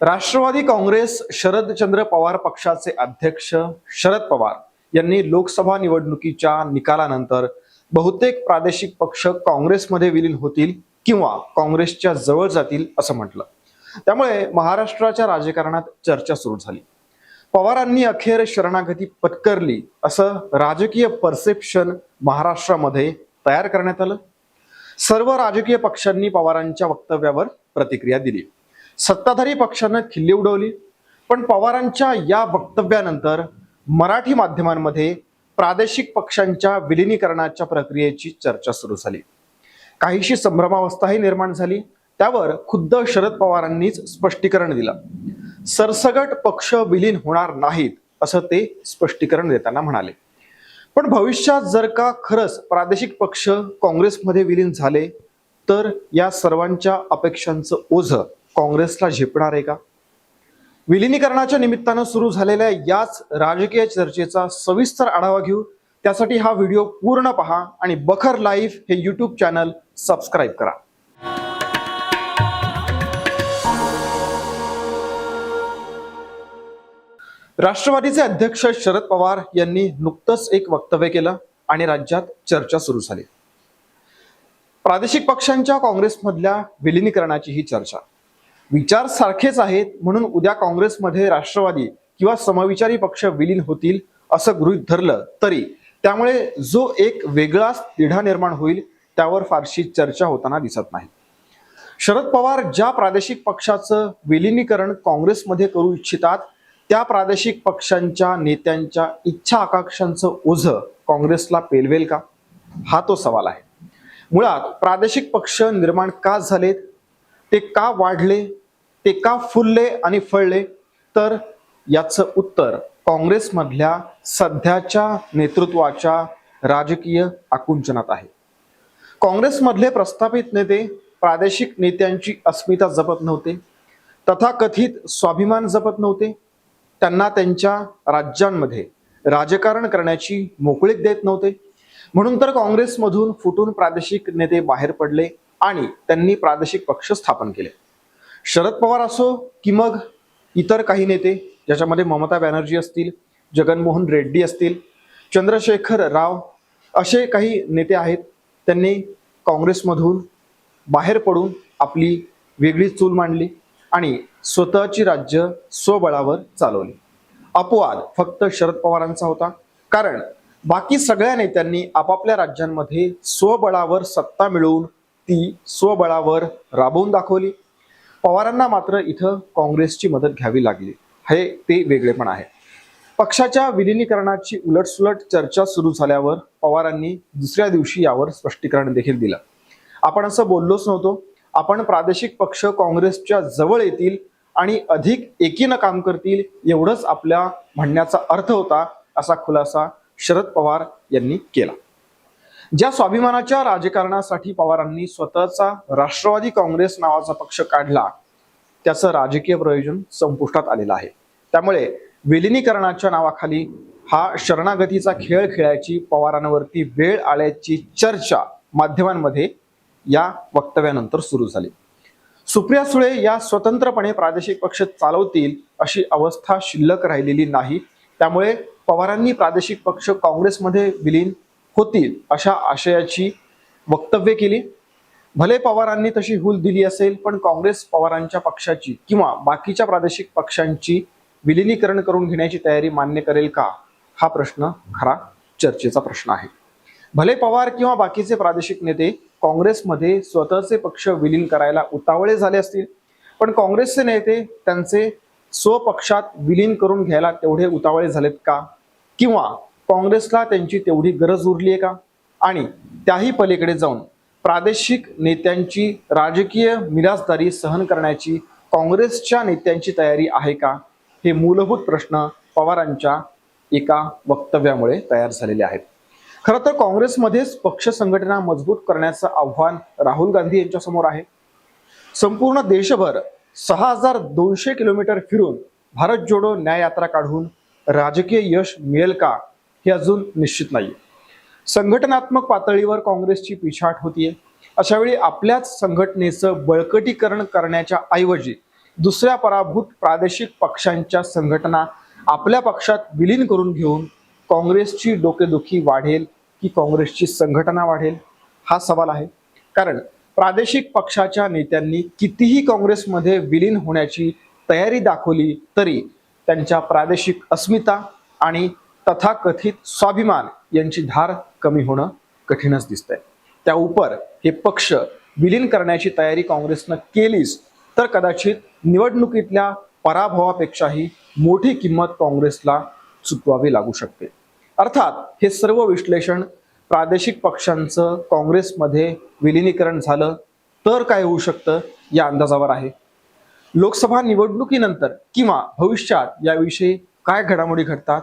राष्ट्रवादी काँग्रेस शरदचंद्र पवार पक्षाचे अध्यक्ष शरद पवार यांनी लोकसभा निवडणुकीच्या निकालानंतर बहुतेक प्रादेशिक पक्ष काँग्रेसमध्ये विलीन होतील किंवा काँग्रेसच्या जवळ जातील असं म्हटलं. त्यामुळे महाराष्ट्राच्या राजकारणात चर्चा सुरू झाली. पवारांनी अखेर शरणागती पत्करली असं राजकीय परसेप्शन महाराष्ट्रामध्ये तयार करण्यात आलं. सर्व राजकीय पक्षांनी पवारांच्या वक्तव्यावर प्रतिक्रिया दिली. सत्ताधारी पक्षानं खिल्ली उडवली. पण पवारांच्या या वक्तव्यानंतर मराठी माध्यमांमध्ये प्रादेशिक पक्षांच्या विलिनीकरणाच्या प्रक्रियेची चर्चा सुरू झाली. काहीशी संभ्रमावस्थाही निर्माण झाली. त्यावर खुद्द शरद पवारांनीच स्पष्टीकरण दिलं. सरसगट पक्ष विलीन होणार नाहीत असं ते स्पष्टीकरण देताना म्हणाले. पण भविष्यात जर का खरंच प्रादेशिक पक्ष काँग्रेसमध्ये विलीन झाले तर या सर्वांच्या अपेक्षांचं ओझं काँग्रेसला झेपणार आहे का? विलिनीकरणाच्या निमित्तानं सुरू झालेल्या याच राजकीय चर्चेचा सविस्तर आढावा घेऊ. त्यासाठी हा व्हिडिओ पूर्ण पहा आणि बखर लाईव्ह हे यूट्यूब चॅनल सबस्क्राईब करा. राष्ट्रवादीचे अध्यक्ष शरद पवार यांनी नुकतंच एक वक्तव्य केलं आणि राज्यात चर्चा सुरू झाली. प्रादेशिक पक्षांच्या काँग्रेसमधल्या विलिनीकरणाची ही चर्चा. विचार सारखेच आहेत म्हणून उद्या काँग्रेसमध्ये राष्ट्रवादी किंवा समविचारी पक्ष विलीन होतील असं गृहीत धरलं तरी. त्यामुळे जो एक वेगळाच तिढा निर्माण होईल त्यावर फारशी चर्चा होताना दिसत नाही. शरद पवार ज्या प्रादेशिक पक्षाचं विलिनीकरण काँग्रेसमध्ये करू इच्छितात त्या प्रादेशिक पक्षांच्या नेत्यांच्या इच्छा आकांक्षांचं ओझं काँग्रेसला पेलवेल का? हा तो सवाल आहे. मुळात प्रादेशिक पक्ष निर्माण का झालेत? ते का वाढले ते का फुलले आणि फळले? तर याचं उत्तर काँग्रेसमधल्या सध्याच्या नेतृत्वाच्या राजकीय आकुंचनात आहे. काँग्रेसमधले प्रस्थापित नेते प्रादेशिक नेत्यांची अस्मिता जपत नव्हते. तथाकथित स्वाभिमान जपत नव्हते. त्यांना त्यांच्या राज्यांमध्ये राजकारण करण्याची मोकळीक देत नव्हते. म्हणून तर काँग्रेसमधून फुटून प्रादेशिक नेते बाहेर पडले. आणि त्यांनी प्रादेशिक पक्ष स्थापन केले. शरद पवार असो की मग इतर काही नेते ज्याच्यामध्ये ममता बॅनर्जी असतील जगनमोहन रेड्डी असतील चंद्रशेखर राव असे काही नेते आहेत त्यांनी काँग्रेसमधून बाहेर पडून आपली वेगळी चूल मांडली आणि स्वतःची राज्य स्वबळावर चालवली. अपवाद फक्त शरद पवारांचा होता. कारण बाकी सगळ्या नेत्यांनी आपापल्या राज्यांमध्ये स्वबळावर सत्ता मिळवून ती स्वबळावर राबवून दाखवली. पवारांना मात्र इथं काँग्रेसची मदत घ्यावी लागली. हे ते वेगळेपण आहे. पक्षाच्या विलिनीकरणाची उलटसुलट चर्चा सुरू झाल्यावर पवारांनी दुसऱ्या दिवशी यावर स्पष्टीकरण देखील दिलं. आपण असं बोललोच नव्हतो. आपण प्रादेशिक पक्ष काँग्रेसच्या जवळ येतील आणि अधिक एकीनं काम करतील एवढंच आपल्या म्हणण्याचा अर्थ होता असा खुलासा शरद पवार यांनी केला. ज्या स्वाभिमानाच्या राजकारणासाठी पवारांनी स्वतःचा राष्ट्रवादी काँग्रेस नावाचा पक्ष काढला त्याचं राजकीय प्रयोजन संपुष्टात आलेलं आहे. त्यामुळे विलिनीकरणाच्या नावाखाली हा शरणागतीचा खेळ खेळायची पवारांवरती वेळ आल्याची चर्चा माध्यमांमध्ये या वक्तव्यानंतर सुरू झाली. सुप्रिया सुळे या स्वतंत्रपणे प्रादेशिक पक्ष चालवतील अशी अवस्था शिल्लक राहिलेली नाही. त्यामुळे पवारांनी प्रादेशिक पक्ष काँग्रेसमध्ये विलीन होतील अशा आशयाची वक्तव्य केली. भले पवारांनी तशी हुल दिली असेल पण काँग्रेस पवारांच्या पक्षाची किंवा बाकीच्या प्रादेशिक पक्षांची विलिनीकरण करून घेण्याची तयारी मान्य करेल का? हा प्रश्न खरा चर्चेचा प्रश्न आहे. भले पवार किंवा बाकीचे प्रादेशिक नेते काँग्रेसमध्ये स्वतःचे पक्ष विलीन करायला उतावळे झाले असतील पण काँग्रेसचे नेते त्यांचे स्वपक्षात विलीन करून घ्यायला तेवढे उतावळे झालेत का? किंवा काँग्रेसला त्यांची तेवढी गरज उरली आहे का? आणि त्याही पलीकडे जाऊन प्रादेशिक नेत्यांची राजकीय मिराजदारी सहन करण्याची काँग्रेसच्या नेत्यांची तयारी आहे का? हे मूलभूत प्रश्न पवारांच्या एका वक्तव्यामुळे तयार झालेले आहेत. खरं तर काँग्रेसमध्येच पक्ष संघटना मजबूत करण्याचं आव्हान राहुल गांधी यांच्यासमोर आहे. संपूर्ण देशभर सहा हजार दोनशे किलोमीटर फिरून भारत जोडो न्याय यात्रा काढून राजकीय यश मिळेल का? हे अजून निश्चित नाही संघटनात्मक पातळीवर काँग्रेसची पिछाट होतीये. अशावेळी आपल्याच संघटनेचं बळकटीकरण करण्याच्या ऐवजी दुसऱ्या पराभूत प्रादेशिक पक्षांच्या संघटना आपल्या पक्षात विलीन करून घेऊन काँग्रेसची डोकेदुखी वाढेल की काँग्रेसची संघटना वाढेल? हा सवाल आहे. कारण प्रादेशिक पक्षाच्या नेत्यांनी कितीही काँग्रेसमध्ये विलीन होण्याची तयारी दाखवली तरी त्यांच्या प्रादेशिक अस्मिता आणि तथाकथित स्वाभिमान यांची धार कमी होणं कठीणच दिसतंय. त्या उपर हे पक्ष विलीन करण्याची तयारी काँग्रेसनं केलीच तर कदाचित निवडणुकीतल्या पराभवापेक्षाही मोठी किंमत काँग्रेसला चुकवावी लागू शकते. अर्थात हे सर्व विश्लेषण प्रादेशिक पक्षांचं काँग्रेसमध्ये विलिनीकरण झालं तर काय होऊ शकतं या अंदाजावर आहे. लोकसभा निवडणुकीनंतर किंवा भविष्यात याविषयी काय घडामोडी घडतात